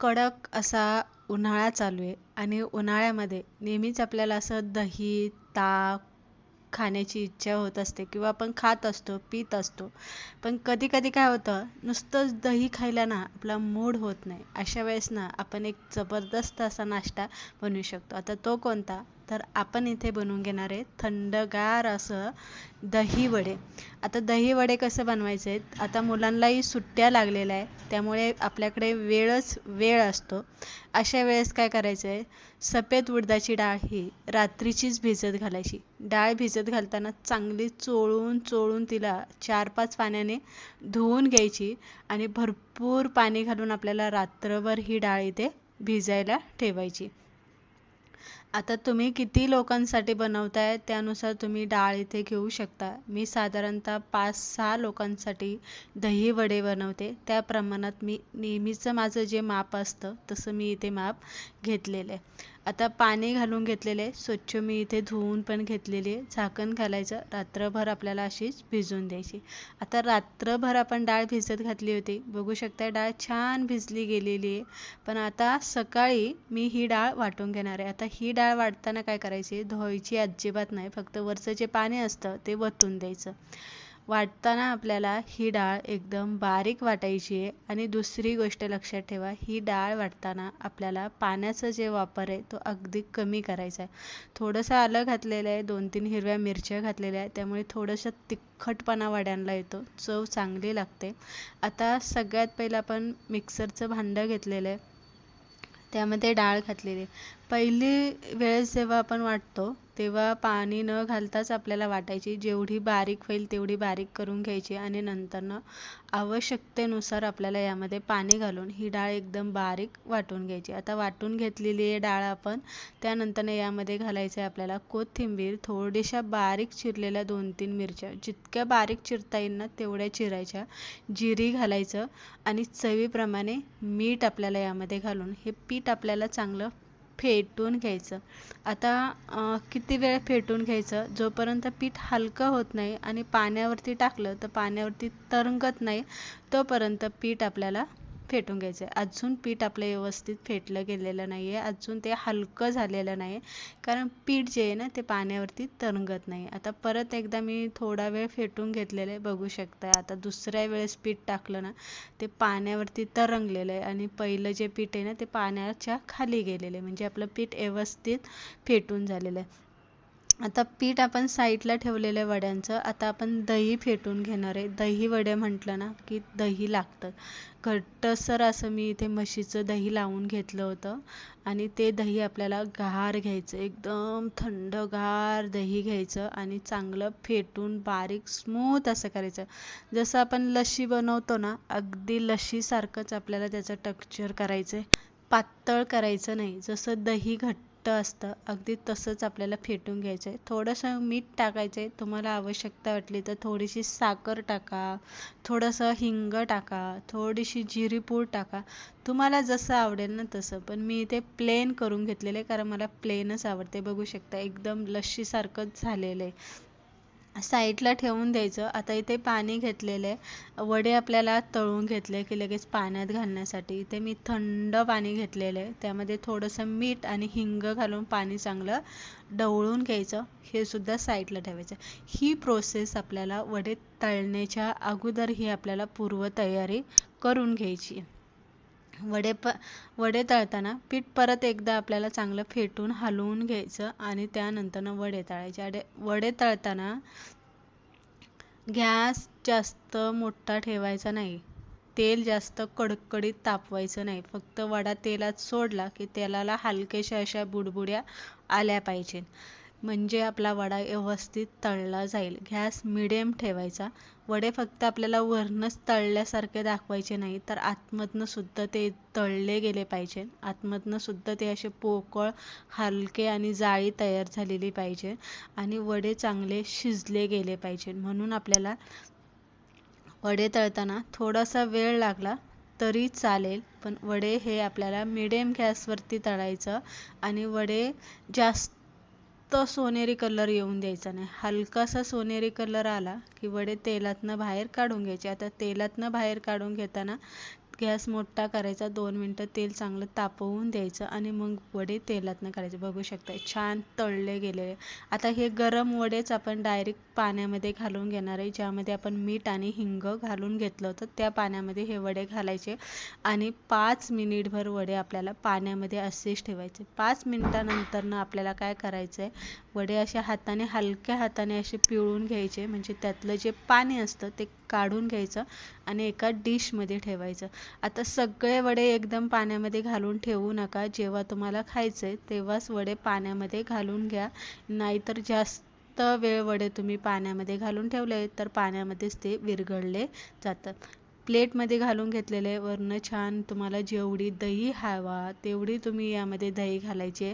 कडक असा उन्हाळा चालू आहे. आणि उन्हाळ्यामध्ये नेहमीच आपल्याला असं दही ताक खाण्याची इच्छा होत असते किंवा आपण खात असतो पित असतो. पण कधी कधी काय होतं नुसतंच दही खायला ना आपला मूड होत नाही. अशा वेळेस ना आपण एक जबरदस्त असा नाश्ता बनवू शकतो. आता तो कोणता? तर आपण इथे बनवून घेणार आहे थंडगार असं दही वडे आता दही वडे कसं बनवायचे? आहेत आता मुलांनाही सुट्ट्या लागलेल्या आहे त्यामुळे आपल्याकडे वेळच वेळ असतो. अशा वेळेस काय करायचं आहे सफेद उडदाची डाळ ही रात्रीचीच भिजत घालायची. डाळ भिजत घालताना चांगली चोळून चोळून तिला चार पाच पाण्याने धुवून घ्यायची आणि भरपूर पाणी घालून आपल्याला रात्रभर ही डाळ इथे भिजायला ठेवायची. आता तुम्ही किती लोकांसाठी बनवताय त्यानुसार तुम्ही डाळ इथे घेऊ शकता. मी साधारणतः पाच सहा लोकांसाठी दही वडे बनवते. त्या प्रमाणात मी नेहमीचं माझं जे माप असतं तसं मी इथे माप घेतलेलं आहे. आता पाणी घालून घेतलेले स्वच्छ मी इथे धुवून पण घेतलेली आहे झाकण घालायचं रात्रभर आपल्याला अशीच भिजून द्यायची. आता रात्रभर आपण डाळ भिजत घातली होती. बघू शकता डाळ छान भिजली गेलेली आहे. पण आता सकाळी मी ही डाळ वाटून घेणार आहे. आता ही डाळ वाटताना काय करायची? धुवायची अजिबात नाही. फक्त वरचं जे पाणी असतं ते वतून द्यायचं. वाटताना आपल्याला ही डाळ एकदम बारीक वाटायची आहे. आणि दुसरी गोष्ट लक्षात ठेवा ही डाळ वाटताना आपल्याला पाण्याचा जे वापर आहे तो अगदी कमी करायचा आहे. थोडंसं आलं घातलेलं आहे दोन तीन हिरव्या मिरच्या घातलेल्या आहेत त्यामुळे थोडंसं तिखटपणा वाड्यांना येतो चव चांगली लागते. आता सगळ्यात पहिलं आपण मिक्सरचं भांडं घेतलेलं आहे त्यामध्ये डाळ घातलेली पहिली वेळेस जेव्हा आपण वाटतो तेव्हा पाणी न घालताच आपल्याला वाटायची जेवढी बारीक होईल तेवढी बारीक करून घ्यायची आणि नंतरनं आवश्यकतेनुसार आपल्याला यामध्ये पाणी घालून ही डाळ एकदम बारीक वाटून घ्यायची. आता वाटून घेतलेली आहे डाळ आपण त्यानंतरनं यामध्ये घालायचं आहे आपल्याला कोथिंबीर थोड्याशा बारीक चिरलेल्या दोन तीन मिरच्या. जितक्या बारीक चिरता येईल ना तेवढ्या चिरायच्या. जिरी घालायचं आणि चवीप्रमाणे मीठ आपल्याला यामध्ये घालून हे पीठ आपल्याला चांगलं फेटून घ्यायचं. आता किती वेळ फेटून घ्यायचं? जोपर्यंत पीठ हलकं होत नाही आणि पाण्यावरती टाकलं तर पाण्यावरती तरंगत नाही तोपर्यंत पीठ आपल्याला फेटून घ्यायचं आहे अजून पीठ आपलं व्यवस्थित फेटलं गेलेलं नाही आहे अजून ते हलकं झालेलं नाही आहे कारण पीठ जे आहे ना ते पाण्यावरती तरंगत नाही. आता परत एकदा मी थोडा वेळ फेटून घेतलेलं आहे बघू शकता आता दुसऱ्या वेळेस पीठ टाकलं ना ते पाण्यावरती तरंगलेलं आहे. आणि पहिलं जे पीठ आहे ना ते पाण्याच्या खाली गेलेलं आहे. म्हणजे आपलं पीठ व्यवस्थित फेटून झालेलं आहे. आता पीठ आपण साईडला ठेवलेलं आहे वड्यांचं आता आपण दही फेटून घेणार आहे. दही वडे म्हटलं ना की दही लागतं. घट्टसर असं मी इथे म्हशीचं दही लावून घेतलं होतं आणि ते दही आपल्याला गार घ्यायचं एकदम थंडगार दही घ्यायचं आणि चांगलं फेटून बारीक स्मूथ असं करायचं. जसं आपण लस्सी बनवतो ना अगदी लस्सीसारखंच आपल्याला त्याचं टेक्स्चर करायचं आहे पातळ करायचं नाही जसं दही घट्ट घट्ट असतं. अगदी तसंच आपल्याला फेटून घ्यायचं आहे थोडंसं मीठ टाकायचं आहे तुम्हाला आवश्यकता वाटली तर थोडीशी साखर टाका. थोडंसं हिंग टाका. थोडीशी जिरीपूड टाका. तुम्हाला जसं आवडेल ना तसं. पण मी इथे प्लेन करून घेतलेलं आहे. कारण मला प्लेनच आवडते. बघू शकता. एकदम लस्सीसारखंच झालेलं आहे. साईडला ठेवून द्यायचं. आता इथे पाणी घेतलेलं आहे. वडे आपल्याला तळून घेतले की लगेच पाण्यात घालण्यासाठी. इथे मी थंड पाणी घेतलेलं आहे. त्यामध्ये थोडंसं मीठ आणि हिंग घालून पाणी चांगलं ढवळून घ्यायचं. हे सुद्धा साईडला ठेवायचं. ही प्रोसेस आपल्याला वडे तळण्याच्या अगोदर ही आपल्याला पूर्वतयारी करून घ्यायची वडे प वडे तळताना पीठ परत एकदा आपल्याला चांगलं फेटून हलवून घ्यायचं आणि त्यानंतरनं वडे तळायचे. वडे वडे तळताना गॅस जास्त मोठा ठेवायचा नाही. तेल जास्त कडकडीत तापवायचं नाही. फक्त वडा तेलात सोडला की तेलाला हलकेशा अशा बुडबुड्या आल्या पाहिजेत. म्हणजे आपला वडा व्यवस्थित तळला जाईल. गॅस मिडियम ठेवायचा. वडे फक्त आपल्याला वरनच तळल्यासारखे दाखवायचे नाही तर आतमधनं सुद्धा ते तळले गेले पाहिजे. आतमधनं सुद्धा ते असे पोकळ हलके आणि जाळी तयार झालेली पाहिजे आणि वडे चांगले शिजले गेले पाहिजे. म्हणून आपल्याला वडे तळताना थोडासा वेळ लागला तरी चालेल पण वडे हे आपल्याला मिडियम गॅसवरती तळायचं आणि वडे जास्त सोनेरी कलर येऊन द्यायचा नाही. हलकासा सोनेरी कलर आला की वडे तेलातनं बाहेर काढून घ्यायचे. आता तेलातनं बाहेर काढून घेताना गॅस मोठा करायचा दोन मिनटं तेल चांगलं तापवून द्यायचं आणि मग वडे तेलातनं काढायचे. बघू शकता छान तळले गेलेले आता हे गरम वडेच आपण डायरेक्ट पाण्यामध्ये घालून घेणार आहे. ज्यामध्ये आपण मीठ आणि हिंग घालून घेतलं होतं त्या पाण्यामध्ये हे वडे घालायचे आणि पाच मिनिटभर वडे आपल्याला पाण्यामध्ये असेच ठेवायचे. पाच मिनिटानंतरनं आपल्याला काय करायचं आहे वडे अशा हाताने हलक्या हाताने असे पिळून घ्यायचे. म्हणजे त्यातलं जे पाणी असतं ते काढून घ्यायचं आणि एका डिशमध्ये ठेवायचं. आता सगळे वडे एकदम पाण्यामध्ये घालून ठेवू नका. जेव्हा तुम्हाला खायचे तेव्हाच वडे पाण्यामध्ये घालून घ्या. नाहीतर जास्त वेळ वडे तुम्ही पाण्यामध्ये घालून ठेवले तर पाण्यामध्येच ते विरघळले जातात. प्लेटमध्ये घालून घेतलेले वरनं छान तुम्हाला जेवढी दही हवा तेवढी तुम्ही यामध्ये दही घालायची.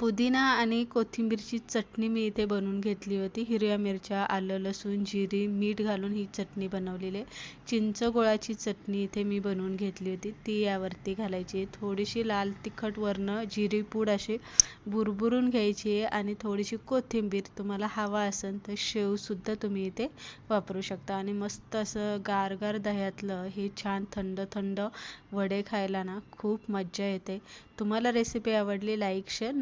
पुदिना आणि कोथिंबीरची चटणी मी इथे बनवून घेतली होती. हिरव्या मिरच्या आलं लसूण जिरी मीठ घालून ही चटणी बनवलेली आहे. चिंच गोळाची चटणी इथे मी बनवून घेतली होती. ती यावरती घालायची थोडीशी लाल तिखट वरनं जिरी पूड अशी बुरबुरून घ्यायची आहे आणि थोडीशी कोथिंबीर तुम्हाला हवा असेल तर शेवसुद्धा तुम्ही इथे वापरू शकता. आणि मस्त असं गारगार दह्यातलं हे छान थंड थंड वडे खायला ना खूप मज्जा येते. तुम्हाला रेसिपी आवडली लाईक शेअर